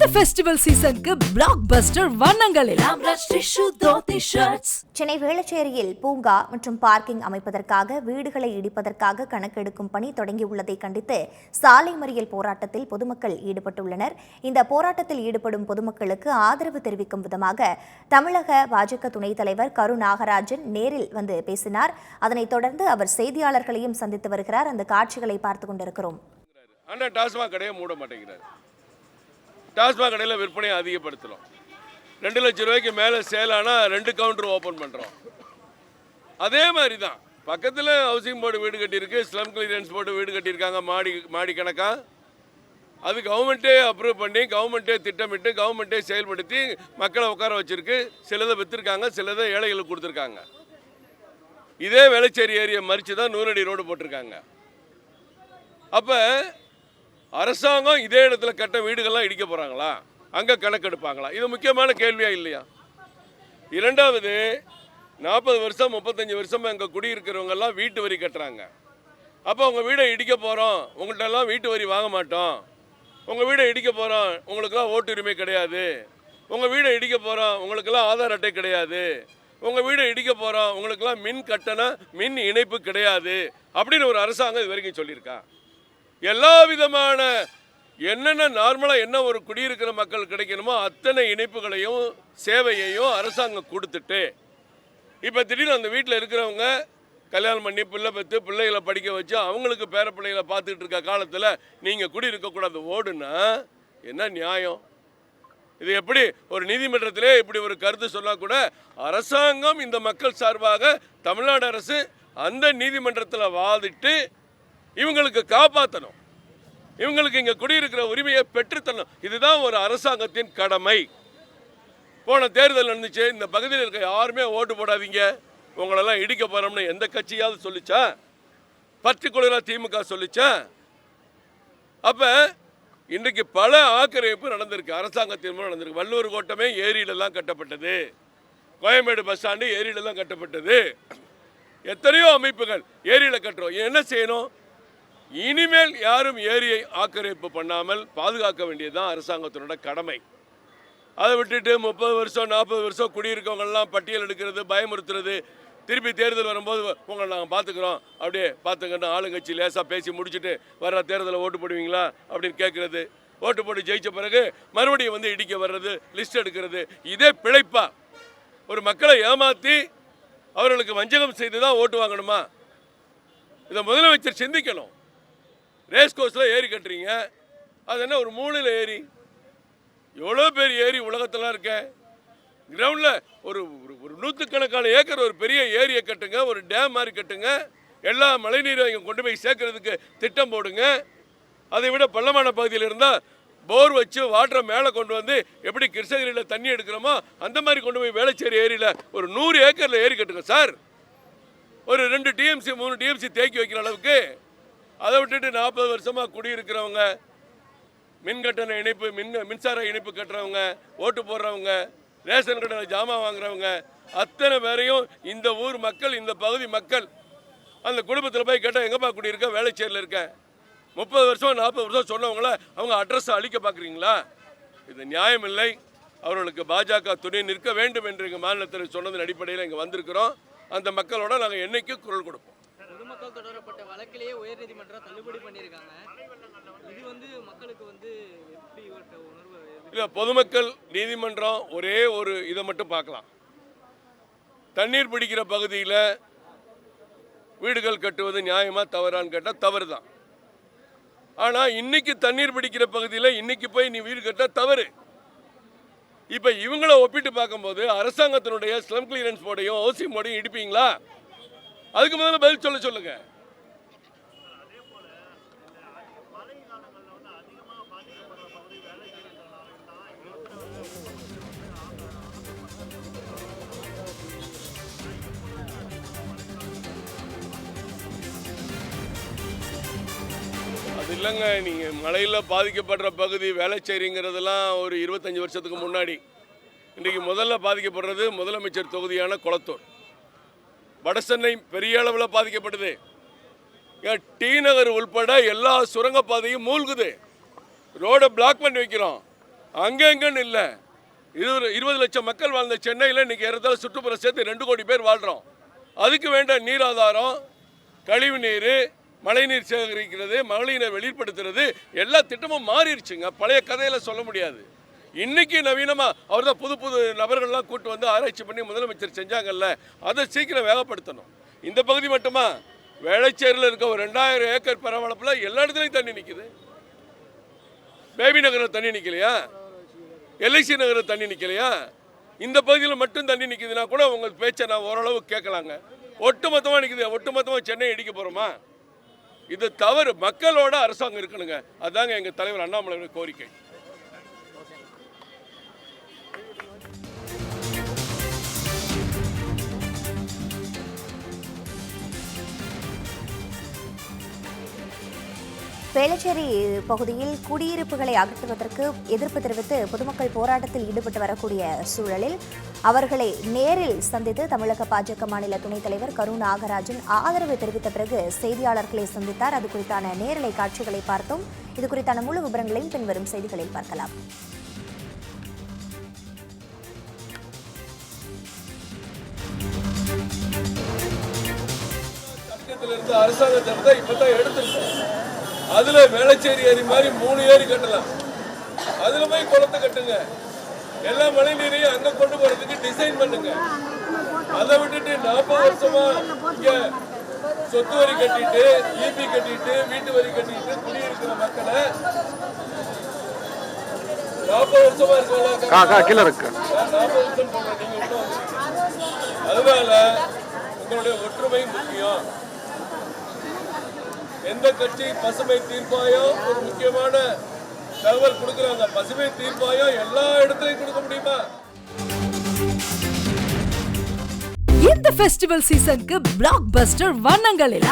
இந்த ஃபெஸ்டிவல் சீசனுக்கு பிளாக் பஸ்டர் வண்ணங்களில் சென்னை வேளச்சேரியில் பூங்கா மற்றும் பார்க்கிங் அமைப்பதற்காக வீடுகளை இடிப்பதற்காக கணக்கெடுக்கும் பணி தொடங்கியுள்ளதை கண்டித்து சாலை மறியல் போராட்டத்தில் பொதுமக்கள் ஈடுபட்டுள்ளனர். இந்த போராட்டத்தில் ஈடுபடும் பொதுமக்களுக்கு ஆதரவு தெரிவிக்கும் விதமாக தமிழக பாஜக துணைத் தலைவர் கரு நாகராஜன் நேரில் வந்து பேசினார். அதனைத் தொடர்ந்து அவர் செய்தியாளர்களையும் சந்தித்து வருகிறார். அந்த காட்சிகளை பார்த்துக் கொண்டிருக்கிறோம். ஆனால் டாஸ்மாக் கடையை மூட மாட்டேங்கிறாரு. டாஸ்மாக் கடையில் விற்பனையை அதிகப்படுத்துகிறோம் ரெண்டு லட்சம் ரூபாய்க்கு மேலே சேல் ஆனால் ரெண்டு கவுண்டர் ஓப்பன் பண்ணுறோம் அதே மாதிரி தான் பக்கத்தில் ஹவுசிங் போர்டு வீடு கட்டியிருக்கு ஸ்லம் கிளியரன்ஸ் போர்டு வீடு கட்டியிருக்காங்க மாடி மாடி கணக்காக அது கவர்மெண்ட்டே அப்ரூவ் பண்ணி கவர்மெண்ட்டே திட்டமிட்டு கவர்மெண்ட்டே செயல்படுத்தி மக்களை உட்கார வச்சுருக்கு. சிலதை விற்றுருக்காங்க சிலதை ஏழைகளுக்கு கொடுத்துருக்காங்க. இதே வேளச்சேரி ஏரியை மறித்து தான் நூறடி ரோடு போட்டிருக்காங்க. அப்போ அரசாங்கம் இதே இடத்துல கட்ட வீடுகள்லாம் இடிக்க போகிறாங்களா அங்கே கணக்கெடுப்பாங்களா இது முக்கியமான கேள்வியா இல்லையா? இரண்டாவது நாற்பது வருஷம் முப்பத்தஞ்சு வருஷமாக அங்கே குடியிருக்கிறவங்கெல்லாம் வீட்டு வரி கட்டுறாங்க. அப்போ உங்கள் வீடை இடிக்க போகிறோம் உங்கள்கிட்டலாம் வீட்டு வரி வாங்க மாட்டோம். உங்கள் வீடை இடிக்க போகிறோம் உங்களுக்கெல்லாம் ஓட்டுரிமை கிடையாது. உங்கள் வீடை இடிக்க போகிறோம் உங்களுக்கெல்லாம் ஆதார் அட்டை கிடையாது. உங்கள் வீடை இடிக்க போகிறோம் உங்களுக்கெல்லாம் மின் கட்டணம் மின் இணைப்பு கிடையாது. அப்படின்னு ஒரு அரசாங்கம் இது வரைக்கும் சொல்லியிருக்கா? எல்லா விதமான என்னென்ன நார்மலாக என்ன ஒரு குடியிருக்கிற மக்கள் கிடைக்கணுமோ அத்தனை இணைப்புகளையும் சேவையையும் அரசாங்கம் கொடுத்துட்டு இப்போ திடீர்னு அந்த வீட்டில் இருக்கிறவங்க கல்யாணம் பண்ணி பிள்ளை பெற்று பிள்ளைகளை படிக்க வச்சு அவங்களுக்கு பேர பிள்ளைகளை பார்த்துட்டு இருக்க காலத்தில் நீங்கள் குடியிருக்கக்கூடாது ஓடுனா என்ன நியாயம்? இது எப்படி ஒரு நீதிமன்றத்திலே இப்படி ஒரு கருத்து சொன்னால் கூட அரசாங்கம் இந்த மக்கள் சார்பாக தமிழ்நாடு அரசு அந்த நீதிமன்றத்தில் வாதிட்டு இவங்களுக்கு காப்பாற்றணும் இவங்களுக்கு இங்கே குடியிருக்கிற உரிமையை பெற்றுத்தரணும். இதுதான் ஒரு அரசாங்கத்தின் கடமை. போன தேர்தல் நடந்துச்சு. இந்த பகுதியில் இருக்க யாருமே ஓட்டு போடாதீங்க. உங்களெல்லாம் இடிக்க போகிறோம்னு எந்த கட்சியாவது சொல்லிச்சா? பர்டிகுலராக திமுக சொல்லிச்சா? அப்போ இன்றைக்கு பல ஆக்கிரமிப்பு நடந்திருக்கு. அரசாங்கத்தின் மூலம் நடந்திருக்கு. வள்ளூர் கோட்டமே ஏரியிலலாம் கட்டப்பட்டது. கோயம்பேடு பஸ் ஸ்டாண்டு ஏரியிலலாம் கட்டப்பட்டது. எத்தனையோ அமைப்புகள் ஏரியில் கட்டுறோம். என்ன செய்யணும்? இனிமேல் யாரும் ஏரியை ஆக்கிரமிப்பு பண்ணாமல் பாதுகாக்க வேண்டியதுதான் அரசாங்கத்தினோட கடமை. அதை விட்டுட்டு முப்பது வருஷம் நாற்பது வருஷம் குடியிருக்கவங்கெல்லாம் பட்டியல் எடுக்கிறது பயமுறுத்துறது திருப்பி தேர்தல் வரும்போது உங்களை நாங்கள் பார்த்துக்குறோம். அப்படியே பார்த்துக்கன்னு ஆளுங்கட்சி லேசாக பேசி முடிச்சுட்டு வர்ற தேர்தலில் ஓட்டு போடுவீங்களா அப்படின்னு கேட்குறது. ஓட்டு போட்டு ஜெயிச்ச பிறகு மறுபடியும் வந்து இடிக்க வர்றது லிஸ்ட் எடுக்கிறது. இதே பிழைப்பா. ஒரு மக்களை ஏமாற்றி அவர்களுக்கு வஞ்சகம் செய்து தான் ஓட்டு வாங்கணுமா? இதை முதலமைச்சர் சிந்திக்கணும். ரேஸ் கோர்ஸில் ஏறி கட்டுறீங்க. அது என்ன ஒரு மூலையில் ஏறி? எவ்வளோ பேர் ஏரி உலகத்தெல்லாம் இருக்க? கிரவுண்டில் ஒரு ஒரு- ஒரு நூற்றுக்கணக்கான ஏக்கர் ஒரு பெரிய ஏரியை கட்டுங்க ஒரு டேம் மாதிரி கட்டுங்க. எல்லா மழைநீரும் இங்கே கொண்டு போய் சேர்க்கறதுக்கு திட்டம் போடுங்க. அதை விட பள்ளமான பகுதியில் இருந்தால் போர் வச்சு வாட்டரை மேலே கொண்டு வந்து எப்படி கிருஷ்ணகிரியில் தண்ணி எடுக்கிறோமோ அந்த மாதிரி கொண்டு போய் வேளச்சேரி ஏரியில் ஒரு நூறு ஏக்கரில் ஏரி கட்டுங்க சார். ஒரு ரெண்டு டிஎம்சி மூணு டிஎம்சி தேக்கி வைக்கிற அளவுக்கு அதை விட்டுட்டு நாற்பது வருஷமாக குடியிருக்கிறவங்க மின்கட்டண இணைப்பு மின் மின்சார இணைப்பு கட்டுறவங்க ஓட்டு போடுறவங்க ரேஷன் கடையில் ஜாமான் வாங்குறவங்க அத்தனை பேரையும் இந்த ஊர் மக்கள் இந்த பகுதி மக்கள் அந்த குடும்பத்தில் போய் கேட்டால் எங்கப்பா குடியிருக்க? வேலைச்சேரியில் இருக்கேன் முப்பது வருஷம் நாற்பது வருஷம் சொன்னவங்கள அவங்க அட்ரஸ் அழிக்க பார்க்குறீங்களா இது நியாயம் இல்லை. அவர்களுக்கு பாஜக துணை நிற்க வேண்டும் என்று எங்கள் மாநிலத்தில் சொன்னதன் அடிப்படையில் இங்கே வந்திருக்கிறோம். அந்த மக்களோட நாங்கள் என்றைக்கும் குரல் கொடுப்போம். பொதுமக்கள் தொடரப்பட்ட வழக்கிலேயே உயர்நீதிமன்றம் தள்ளுபடி பண்ணியிருக்காங்க. இது வந்து மக்களுக்கு வந்து எப்படி உணர்வு இல்லை பொதுமக்கள் நீதிமன்றம் ஒரே ஒரு இதை மட்டும் பார்க்கலாம். தண்ணீர் பிடிக்கிற பகுதியில் வீடுகள் கட்டுவது நியாயமாக தவறான்னு கேட்டால் தவறு தான் ஆனால் இன்னைக்கு தண்ணீர் பிடிக்கிற பகுதியில் இன்னைக்கு போய் நீ வீடு கட்டால் தவறு. இப்போ இவங்கள ஒப்பிட்டு பார்க்கும்போது அரசாங்கத்தினுடைய ஸ்லம் கிளியரன்ஸ் போர்டையும் ஹவுசிங் போர்டையும் இடிப்பீங்களா? அதுக்கு முதல்ல பதில் சொல்ல சொல்லுங்க. அது இல்லைங்க நீங்கள் மழையில் பாதிக்கப்படுற பகுதி வேலை வேலைச்சேரிங்கிறதெல்லாம் ஒரு இருபத்தஞ்சி வருஷத்துக்கு முன்னாடி. இன்றைக்கு முதல்ல பாதிக்கப்படுறது முதலமைச்சர் தொகுதியான குளத்தூர். வடசென்னை பெரிய அளவில் பாதிக்கப்படுது ஏன் டி நகர் உள்பட எல்லா சுரங்கப்பாதையும் மூழ்குது. ரோடை பிளாக் பண்ணி வைக்கிறோம். அங்கங்கன்னு இல்லை. இருபது இருபது லட்சம் மக்கள் வாழ்ந்த சென்னையில் இன்றைக்கி ஏறத்தாழ சுற்றுப்புற சேர்த்து ரெண்டு கோடி பேர் வாழ்கிறோம் அதுக்கு வேண்ட நீர் ஆதாரம் கழிவு நீர் மழைநீர் சேகரிக்கிறது மழைநீரை வெளிப்படுத்துறது எல்லா திட்டமும் மாறிடுச்சுங்க. பழைய கதையில் சொல்ல முடியாது. இன்னைக்கு நவீனமாக அவர் தான் புது புது நபர்கள்லாம் கூட்டு வந்து ஆராய்ச்சி பண்ணி முதலமைச்சர் செஞ்சாங்கல்ல அதை சீக்கிரம் வேகப்படுத்தணும். இந்த பகுதி மட்டுமா? வேளச்சேரியில் இருக்க ஒரு ரெண்டாயிரம் ஏக்கர் பரவளப்பில் எல்லா இடத்துலையும் தண்ணி நிற்குது பேபி நகரில் தண்ணி நிற்கலையா எல்ஐசி நகரில் தண்ணி நிற்கலையா இந்த பகுதியில் மட்டும் தண்ணி நிற்குதுன்னா கூட உங்கள் பேச்சை நான் ஓரளவு கேட்கலாங்க. ஒட்டுமொத்தமாக நிற்குது ஒட்டுமொத்தமாக சென்னை இடிக்க போகிறோமா இது தவறு. மக்களோட அரசாங்கம் இருக்கணுங்க. அதாங்க எங்கள் தலைவர் அண்ணாமலையோட கோரிக்கை. வேளச்சேரி பகுதியில் குடியிருப்புகளை அகற்றுவதற்கு எதிர்ப்பு தெரிவித்து பொதுமக்கள் போராட்டத்தில் ஈடுபட்டு வரக்கூடிய சூழலில் அவர்களை நேரில் சந்தித்து தமிழக பாஜக மாநில துணைத் தலைவர் கரு நாகராஜன் ஆதரவு தெரிவித்த பிறகு செய்தியாளர்களை சந்தித்தார். அது குறித்தான நேரலை காட்சிகளை பார்த்தோம். இது குறித்தான முழு விவரங்களையும் பின்வரும் செய்திகளில் பார்க்கலாம். அரசாங்கத்தை இப்பதான் எடுத்துருக்கோம். அதில் வேளச்சேரி ஏரி மாதிரி மூணு ஏரி கட்டலாம். அதில் போய் குளத்தை கட்டுங்க. எல்லா மழை நீரையும் அங்கே கொண்டு போகிறதுக்கு டிசைன் பண்ணுங்க. அதை விட்டுட்டு நாற்பது வருஷமா இங்கே சொத்து வரி கட்டிட்டு ஈபி கட்டிட்டு வீட்டு வரி கட்டிட்டு குடியிருக்கிற மக்களை நாற்பது வருஷமா இருக்கலாம் இருக்கு. நாற்பது வருஷம் நீங்க. அதனால உங்களுடைய ஒற்றுமை முக்கியம். எந்த கட்சி பசுமை தீர்ப்பாயம் ஒரு முக்கியமான தகவல் கொடுக்குறாங்க. பசுமை தீர்ப்பாயம் எல்லா இடத்துலையும் கொடுக்க முடியுமா? இந்த ஃபெஸ்டிவல் சீசனுக்கு பிளாக் பஸ்டர் வண்ணங்களில்